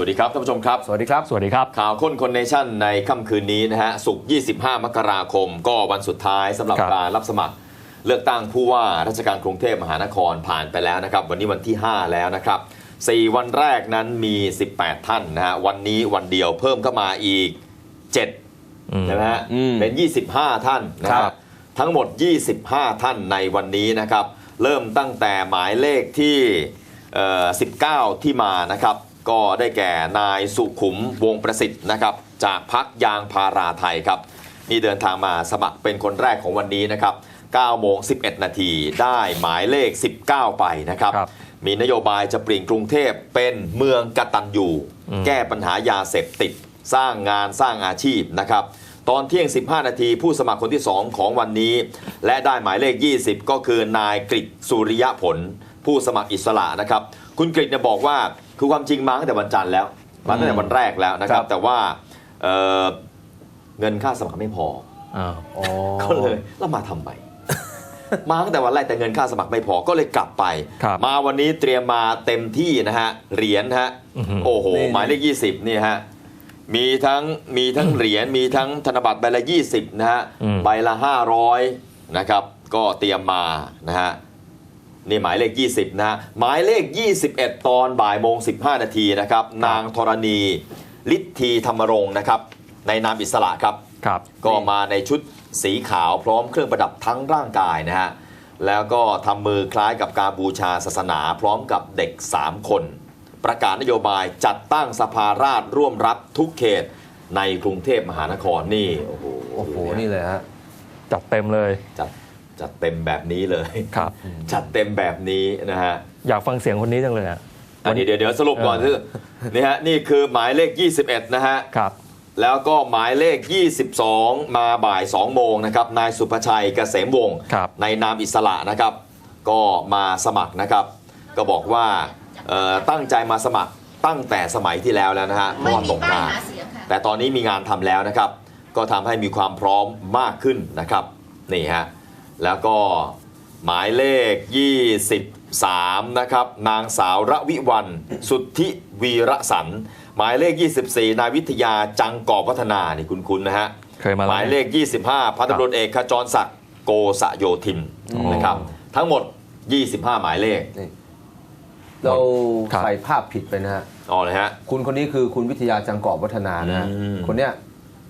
สวัสดีครับท่านผู้ชมครับ สวัสดีครับ สวัสดีครับ ข่าวค้นคนเนชั่นในค่ำคืนนี้นะฮะศุกร์ 25 มกราคม ก็วันสุดท้ายสำหรับครับการรับสมัคร เลือกตั้งผู้ว่าราชการกรุงเทพมหานครผ่านไปแล้วนะครับ วันนี้วันที่ 5 แล้วนะครับ 4 วันแรกนั้นมี 18 ท่านนะฮะ วันนี้วันเดียวเพิ่มเข้ามาอีก7อืมใช่ไหมฮะอืมเป็น 25 ท่านนะคครัรับบทั้งหมด 25 ท่านในวันนี้นะครับ เริ่มตั้งแต่หมายเลขที่เอ่อ19 ที่มานะครับ ก็ได้แก่นายสุขุมวงประสิทธิ์นะครับจากพักยางพาราไทยครับนี่เดินทางมาสมัครเป็นคนแรกของวันนี้นะครับ9โมง 11 นาทีได้หมายเลข 19 ไปนะครับครับมีนโยบายจะเปลี่ยนกรุงเทพเป็นเมืองกตัญญูอืมแก้ปัญหายาเสพติด สร้างงานสร้างอาชีพนะครับตอนเที่ยง 15 นาทีผู้สมัครคนที่ 2 ของวันนี้ และได้หมายเลข 20 ก็คือนายกฤษสุริยผล ผู้สมัครอิสระนะครับ คุณกฤษเนี่ยบอกว่า คือความจริงมาตั้งแต่วันจันทร์แล้วมาตั้งแต่วันแรกแล้วนะครับครับแต่ว่าเอ่อเงินค่าสมัครไม่พออ้าวอ๋อก็เลยแล้วมาทำไมมาตั้งแต่วันแรกแต่เงินค่าสมัครไม่พอก็เลยกลับไปครับมาวันนี้เตรียมมาเต็มที่นะฮะเหรียญฮะอื้อหือโอ้โหนี่หมายเลข20นี่ฮะมีทั้งมีทั้งเหรียญมีทั้งธนบัตรใบละ20นะฮะอืมใบละ500นะครับ ก็เตรียมมานะฮะ นี่หมายเลข 20 นะฮะหมายเลข 21 ตอนบ่ายโมง 15 นาทีนะครับ นางธรณีฤทธีธรรมรงค์นะครับ ในนามอิสระครับ ครับ ก็มาในชุดสีขาวพร้อมเครื่องประดับทั้งร่างกายนะฮะ แล้วก็ทำมือคล้ายกับการบูชาศาสนาพร้อมกับเด็ก 3 คน ประกาศนโยบายจัดตั้งสภาราษฎรร่วมรัฐทุกเขตในกรุงเทพมหานครนี่ โอ้โหโอ้โห นี่เลยฮะ จัดเต็มเลย จัด จัดเต็มแบบนี้เลยครับ จัดเต็มแบบนี้นะฮะอยากฟังเสียงคนนี้จังเลยอะอันนี้เดี๋ยวเดี๋ยวสรุปก่อนเออคือนี่ฮะนี่คือหมายเลข 21 นะฮะครับแล้วก็หมายเลข 22 มาบ่าย 2 โมงนะครับนายสุภชัยเกษมวงศ์ครับในนามอิสระนะครับ ก็มาสมัครนะครับ ก็บอกว่าเอ่อตั้งใจมาสมัครตั้งแต่สมัยที่แล้วแล้วนะฮะเมื่ไม่อวานมีตกป้ายมาหาเสียงค่ะแต่ตอนนี้มีงานทำแล้วนะครับ ก็ทำให้มีความพร้อมมากขึ้นนะครับนี่ฮะ แล้วก็หมายเลข 23 นะครับ นางสาวระวิวัน สุทธิวีระสัน หมายเลข 24 นายวิทยาจังกอบวัฒนา นี่คุณคุณนะฮะ เคยมาแล้วหมายเลข 25 พันตำรวจเอกขจรศักดิ์โกสะโยธินอ๋อนะครับ ทั้งหมด 25 หมายเลข เราครับใส่ภาพผิดไปนะฮะ อ๋อเลยฮะ คุณคนนี้คือคุณวิทยาจังกอบวัฒนานะฮะอืมคนเนี้ย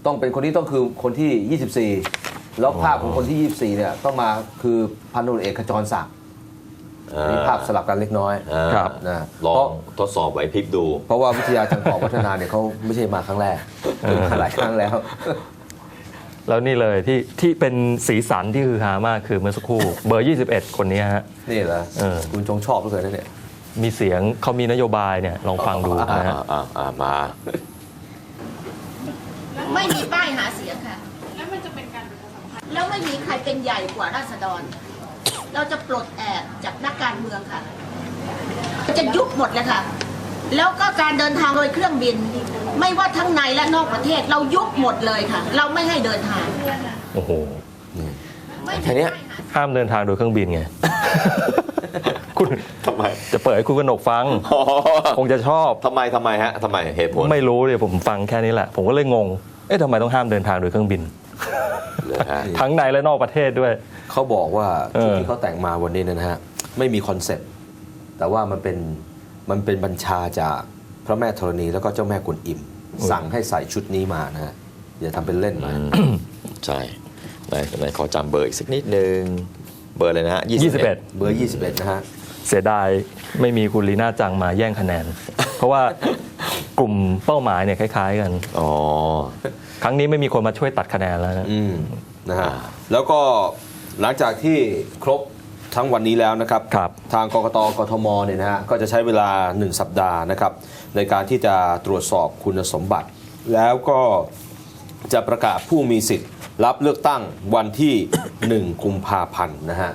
ต้องเป็นคนนี้ต้องคือคนที่ 24 แล้วภาพของคนที่ 24 เนี่ยต้องมาคือพันตำรวจเอกขจรศักดิ์อันนี้ภาพสลับกันเล็กน้อยอ่าครับนะลอเพราะงทดสอบไหวพริบดู เพราะว่าวิทยาจังกอบวัฒนาเนี่ยเขาไม่ใช่มาครั้งแรกเป็นมาหลายครั้งแล้ว แล้วนี่เลยที่ที่เป็นสีสันที่คือฮามากคือเมื่อสักครู่เบอร์ 21 คนนี้ฮะนี่เหรอเออคุณจงชอบเหลือเกินนะเนี่ยมีเสียงเขามีนโยบายเนี่ยลองฟังดูอ่านะฮะอ่าอ่ามาไม่มีป้ายหาเสียงค่ะแล้วมันจะเป็นการ ประชาสัมพันธ์แล้วไม่มีใครเป็นใหญ่กว่าราษฎร เราจะปลดแอกจากนักการเมืองค่ะจะยุบหมดเลยค่ะ แล้วก็การเดินทางโดยเครื่องบิน ไม่ว่าทั้งในและนอกประเทศเรายุบหมดเลยค่ะ เราไม่ให้เดินทางโอ้โหไม่มีแค่เนี้ยป้ายหาเสียงห้ามเดินทางโดยเครื่องบินไง คุณทำไม จะเปิดให้คุณกนกฟังอ๋อคงจะชอบทำไมทำไมฮะทำไมเหตุผล ไม่รู้เลยผมฟังแค่นี้แหละ ผมก็เลยงง เอ๊ะทำไมต้องห้ามเดินทางโดยเครื่องบินเลยฮะ ทั้งในและนอกประเทศด้วย เขาบอกว่าเออชุดที่เขาแต่งมาวันนี้เนยนะฮะไม่มีคอนเซ็ปต์แต่ว่ามันเป็นมันเป็นบัญชาจากพระแม่ธรณีแล้วก็เจ้าแม่กุนอิม สั่งให้ใส่ชุดนี้มานะฮะอย่าทำเป็นเล่นนะใช่ไหนไหนขอจำเบอร์อีกสักนิดนึงเบอร์เลยนะฮะ21 เบอร์ 21 นะฮะเสียดายไม่มีคุณลีน่าจังมาแย่งคะแนน เพราะว่ากลุ่มเป้าหมายเนี่ยคล้าย ๆ กัน อ๋อ ครั้งนี้ไม่มีคนมาช่วยตัดคะแนนแล้วนะอืมนะฮะอ่าแล้วก็หลังจากที่ครบทั้งวันนี้แล้วนะครับครับทางกกตกทมเนี่ยนะฮะก็จะใช้เวลา 1 สัปดาห์นะครับในการที่จะตรวจสอบคุณสมบัติ แล้วก็จะประกาศผู้มีสิทธิ์ รับเลือกตั้งวันที่ 1 กุมภาพันธ์นะฮะ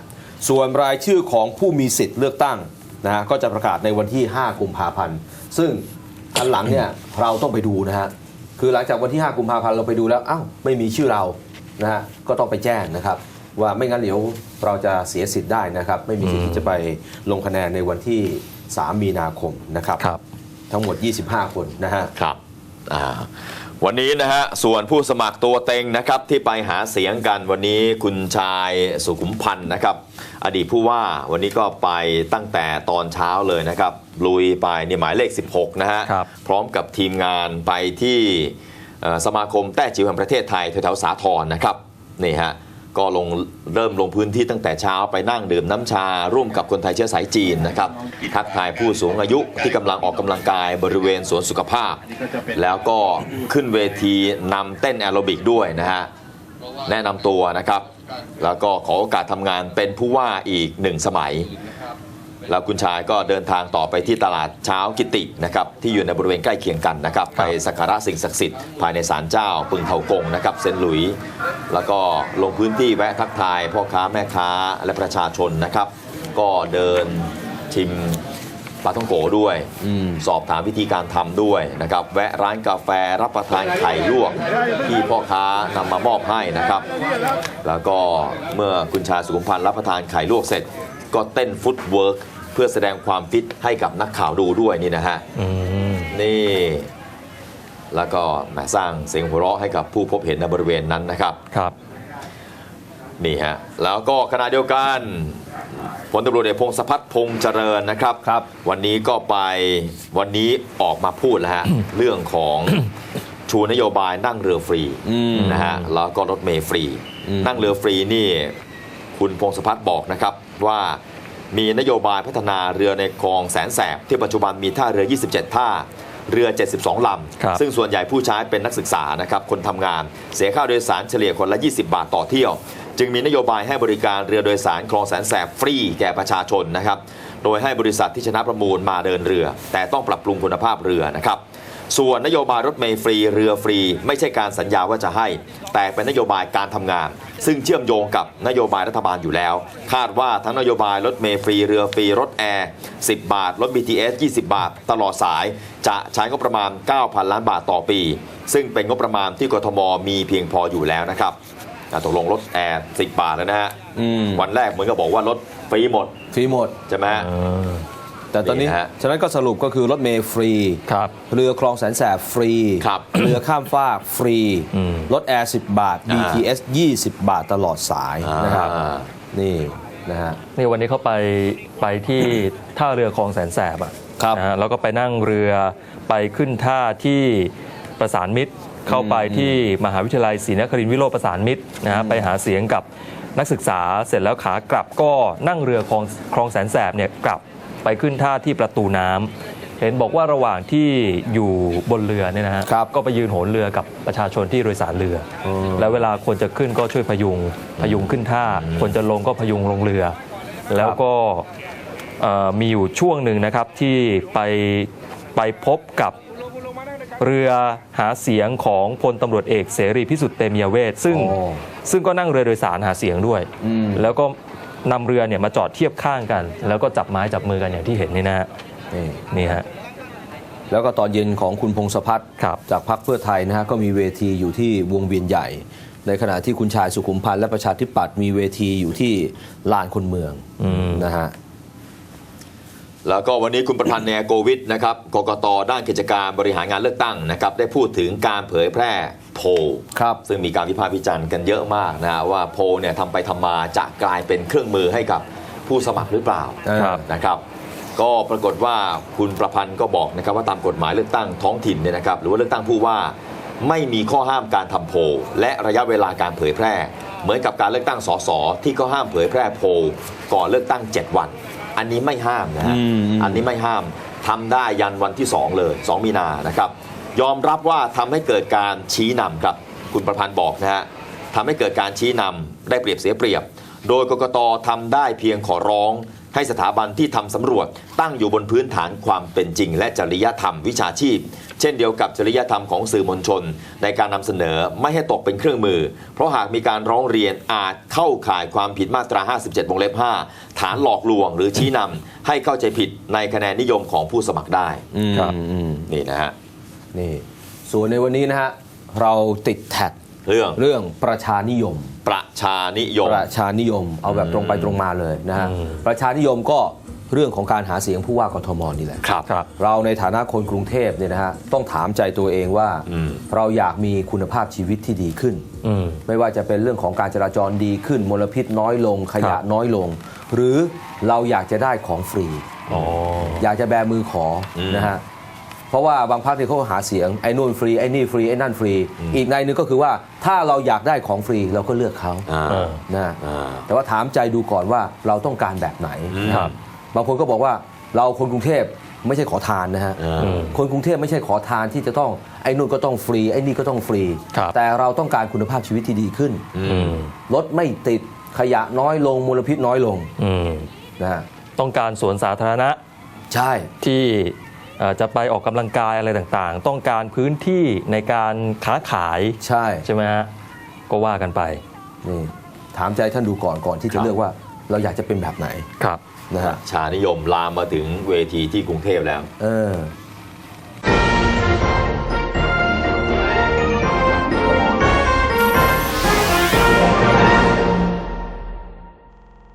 ส่วนรายชื่อของผู้มีสิทธิ์เลือกตั้งนะฮะก็จะประกาศในวันที่ 5 กุมภาพันธ์ซึ่งอันหลังเนี่ยเราต้องไปดูนะฮะ คือหลังจากวันที่ 5 กุมภาพันธ์เราไปดูแล้วอ้าวไม่มีชื่อเรานะฮะก็ต้องไปแจ้งนะครับ ว่าไม่งั้นเดี๋ยวเราจะเสียสิทธิ์ได้นะครับ ไม่มีสิทธิ์ที่จะไปลงคะแนนในวันที่ 3 มีนาคมนะครับ ครับ ทั้งหมด 25 คนนะฮะ ครับอ่า วันนี้นะฮะส่วนผู้สมัครตัวเต็งนะครับที่ไปหาเสียงกันวันนี้คุณชายสุขุมพันธ์นะครับอดีตผู้ว่าวันนี้ก็ไปตั้งแต่ตอนเช้าเลยนะครับลุยไปนี่หมายเลข 16 นะฮะครับพร้อมกับทีมงานไปที่เอ่อสมาคมแต้จิ๋วแห่งประเทศไทยแถวๆสาทรนะครับนี่ฮะ ก็ลงเริ่มลงพื้นที่ตั้งแต่เช้าไปนั่งดื่มน้ำชา ร่วมกับคนไทยเชื้อสายจีนนะครับทักทายผู้สูงอายุที่กำลังออกกำลังกายบริเวณสวนสุขภาพ แล้วก็ขึ้นเวทีนำเต้นแอโรบิกด้วยนะฮะแนะนำตัวนะครับ แล้วก็ขอโอกาสทำงานเป็นผู้ว่าอีกหนึ่งสมัย แล้วคุณชายก็เดินทางต่อไปที่ตลาดเช้ากิตินะครับที่อยู่ในบริเวณใกล้เคียงกันนะครับ ไปสักการะสิ่งศักดิ์สิทธิ์ภายในศาลเจ้าปึงเถากงนะครับเซนหลุย แล้วก็ลงพื้นที่แวะทักทายพ่อค้าแม่ค้าและประชาชนนะครับ ก็เดินชิมปลาท่องโกด้วยอืมสอบถามวิธีการทำด้วยนะครับ แวะร้านกาแฟรับประทานไข่ลวก ที่พ่อค้านำมามอบให้นะครับ แล้วก็เมื่อคุณชายสุขุมพันธ์รับประทานไข่ลวกเสร็จ ก็เต้นฟุตเวิร์กเพื่อแสดงความฟิตให้กับนักข่าวดูด้วยนี่นะฮะอืมนี่ แล้วก็แหมสร้างเสียงหัวเราะให้กับผู้พบเห็นในบริเวณนั้นนะครับครับนี่ฮะแล้วก็ขณะเดียวกันพลตำรวจเอกพงศพัฒน์พงษ์เจริญนะครับครับ วันนี้ก็ไปวันนี้ออกมาพูดแล้วฮะ เรื่องของชูนโยบายนั่งเรือฟรีอืมนะฮะแล้วก็รถเมล์ฟรีอืมนั่งเรือฟรีนี่ คุณพงศพัฒน์บอกนะครับว่ามีนโยบายพัฒนาเรือในคลองแสนแสบที่ปัจจุบันมีท่าเรือ 27 ท่า เรือ 72ลครับำซึ่งส่วนใหญ่ผู้ใช้เป็นนักศึกษานะครับคนทำงาน เสียค่าโดยสารเฉลี่ยคนละ 20 บาทต่อเที่ยว จึงมีนโยบายให้บริการเรือโดยสารคลองแสนแสบฟรีแก่ประชาชนนะครับโดยให้บริษัทที่ชนะประมูลมาเดินเรือ แต่ต้องปรับปรุงคุณภาพเรือนะครับ ส่วนนโยบายรถเมล์ฟรีเรือฟรี ไม่ใช่การสัญญาว่าจะให้ แต่เป็นนโยบายการทำงาน ซึ่งเชื่อมโยงกับนโยบายรัฐบาลอยู่แล้ว คาดว่าทั้งนโยบายรถเมล์ฟรีเรือฟรีรถแอร์10 บาท รถ BTS 20 บาท ตลอดสาย จะใช้งบประมาณ 9,000 ล้านบาทต่อปี ซึ่งเป็นงบประมาณที่กทมมีเพียงพออยู่แล้วนะครับอะตกลงรถแอร์10 บาทแล้วนะฮะอืมวันแรกเหมือนกับบอกว่ารถฟรีหมดฟรีหมดใช่ไหมฮะเออ แต่ตอนนี้นี่ฮะฉะนั้นก็สรุปก็คือรถเมล์ฟรีครับเรือคลองแสนแสบฟรีครับเรือข้ามฟากฟรีอืมรถแอร์10 บาทอ่า BTS 20 บาทตลอดสายนะครับอ่านี่นะฮะนี่วันนี้เขาไปไปที่ท่าเรือคลองแสนแสบอะครับนะฮะแล้วก็ไปนั่งเรือไปขึ้นท่าที่ประสานมิตรเข้าไปที่มหาวิทยาลัยศรีนครินทรวิโรจน์ประสานมิตรนะฮะไปหาเสียงกับนักศึกษาเสร็จแล้วขากลับก็นั่งเรือคลองคลองแสนแสบเนี่ยกลับ ไปขึ้นท่าที่ประตูน้ำเห็นบอกว่าระหว่างที่อยู่บนเรือเนี่ยนะฮะครับก็ไปยืนโหนเรือกับประชาชนที่โดยสารเรืออมแล้วเวลาคนจะขึ้นก็ช่วยพยุงพยุงขึ้นท่า คนจะลงก็พยุงลงเรือ แล้วก็เอ่อมีอยู่ช่วงหนึ่งนะครับที่ไปไปพบกับเรือหาเสียงของพลตำรวจเอกเสรีพิสุทธิ์เตมียเวทซึ่งโอ้ซึ่งก็นั่งเรือโดยสารหาเสียงด้วยอืมแล้วก็ นำเรือเนี่ยมาจอดเทียบข้างกัน แล้วก็จับไม้จับมือกันอย่างที่เห็นนี่นะฮะนี่นี่ฮะแล้วก็ตอนเย็นของคุณพงศพัฒน์ครับจากพรรคเพื่อไทยนะฮะก็มีเวทีอยู่ที่วงเวียนใหญ่ ในขณะที่คุณชายสุขุมพันธ์และประชาธิปัตย์มีเวทีอยู่ที่ลานคนเมืองอืมนะฮะแล้วก็วันนี้คุณประพันธ์เนยโกวิทนะครับกกตด้านกิจการบริหารงานเลือกตั้งนะครับได้พูดถึงการเผยแพร่ โพลครับซึ่งมีการวิพากษ์วิจารณ์กันเยอะมากนะฮะว่าโพลเนี่ยทำไปทำมาจะกลายเป็นเครื่องมือให้กับผู้สมัครหรือเปล่าครับนะครับ ก็ปรากฏว่าคุณประพันธ์ก็บอกนะครับว่าตามกฎหมายเลือกตั้งท้องถิ่นเนี่ยนะครับหรือว่าเลือกตั้งผู้ว่าไม่มีข้อห้ามการทำโพลและระยะเวลาการเผยแพร่ เหมือนกับการเลือกตั้งสสที่ก็ห้ามเผยแพร่โพลก่อนเลือกตั้ง 7 วัน อันนี้ไม่ห้ามนะฮะอืมอืมอันนี้ไม่ห้ามทำได้ยันวันที่ 2 เลย 2 มีนานะครับ ยอมรับว่าทำให้เกิดการชี้นำครับคุณประพันธ์บอกนะฮะทำให้เกิดการชี้นำได้เปรียบเสียเปรียบ โดยกกตทำได้เพียงขอร้อง ให้สถาบันที่ทำสำรวจตั้งอยู่บนพื้นฐานความเป็นจริง และจริยธรรมวิชาชีพ เช่นเดียวกับจริยธรรมของสื่อมวลชน ในการนำเสนอไม่ให้ตกเป็นเครื่องมือ เพราะหากมีการร้องเรียนอาจเข้าข่ายความผิดมาตรา 57วงเล็บ 5 ฐานหลอกลวงหรือชี้นำให้เข้าใจผิดในคะแนนนิยมของผู้สมัครได้อืมครับอืมนี่นะฮะ นี่ส่วนในวันนี้นะฮะเราติดแท็กเรื่องเรื่องประชานิยม ประชานิยม ประชานิยมเอาแบบตรงไปตรงมาเลยนะฮะอืมประชานิยมก็เรื่องของการหาเสียงผู้ว่ากทมนี่แหละครับครับเราในฐานะคนกรุงเทพเนี่ยนะฮะต้องถามใจตัวเองว่าอืมเราอยากมีคุณภาพชีวิตที่ดีขึ้นอืมไม่ว่าจะเป็นเรื่องของการจราจรดีขึ้นมลพิษน้อยลงขยะครับน้อยลง หรือเราอยากจะได้ของฟรีอ๋ออยากจะแบมือขออมนะฮะ เพราะว่าบางพรรคเนี่ยเขาหาเสียงไอ้นู่นฟรีไอ้นี่ฟรีไอ้นั่นฟรี อีกในหนึงก็คือว่าถ้าเราอยากได้ของฟรีเราก็เลือกเขาอ่าเออนะอ่า แต่ว่าถามใจดูก่อนว่าเราต้องการแบบไหนครับ บางคนก็บอกว่าเราคนกรุงเทพไม่ใช่ขอทานนะฮะ อ่าอืมคนกรุงเทพไม่ใช่ขอทานที่จะต้องไอ้นู่นก็ต้องฟรี ไอ้นี่ก็ต้องฟรี ครับ แต่เราต้องการคุณภาพชีวิตที่ดีขึ้น อืมรถไม่ติดขยะน้อยลงมลพิษน้อยลงอืมนะฮะต้องการสวนสาธารณะใช่ ที่เอ่อ จะไปออกกำลังกายอะไรต่างๆ ต้องการพื้นที่ในการค้าขายใช่ใช่ไหมฮะก็ว่ากันไปนี่ถามใจท่านดูก่อนก่อนที่ครัจะบเลือกว่าเราอยากจะเป็นแบบไหนครับนะฮะชานิยมลามมาถึงเวทีที่กรุงเทพแล้ว เออ